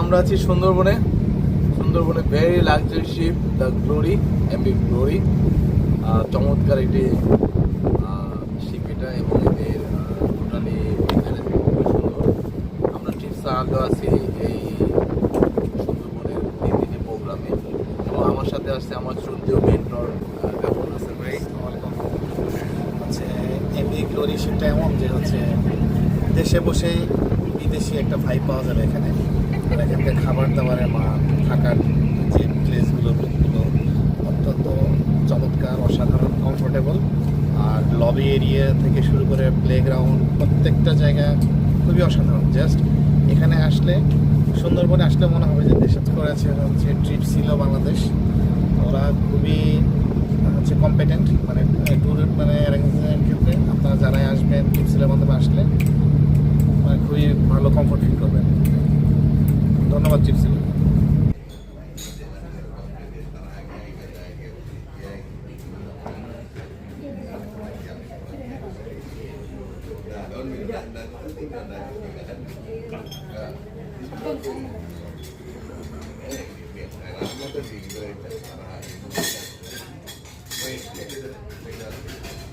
আমরা আছি সুন্দরবনে। সুন্দরবনে very luxury ship the glory MB glory চমৎকার একটি শিপ এটা এবং এদের টোটালি খুবই সুন্দর। আমরা ট্রিপ সাহায্য আছি এই সুন্দরবনের তিন দিনের প্রোগ্রামে। এবং আমার সাথে আসছে আমার শ্রদ্ধেয় মেন্টর আছে ভাই। হচ্ছে এমনি গ্লোরি শিপটা এমন যে হচ্ছে দেশে বসেই বিদেশি একটা ভাই পাওয়া যাবে এখানে। খাবার দাবারের মান থাকার যে প্লেসগুলো রুমগুলো অত্যন্ত চমৎকার, অসাধারণ কমফোর্টেবল আর লবি এরিয়া থেকে শুরু করে প্লেগ্রাউন্ড প্রত্যেকটা জায়গা খুবই অসাধারণ। জাস্ট এখানে আসলে, সুন্দরবনে আসলে মনে হবে যে দেশে করেছে হচ্ছে ট্রিপ ছিল বাংলাদেশ। ওরা খুবই হচ্ছে কম্পিটেন্ট মানে ট্যুর মানে অ্যারেঞ্জমেন্ট ক্ষেত্রে আপনারা যারাই আসবেন ট্রিপ টিপসিলের মাধ্যমে আসলে মানে খুবই ভালো কমফোর্ট ফিল করবেন। ধন্যবাদ চিপস Thank.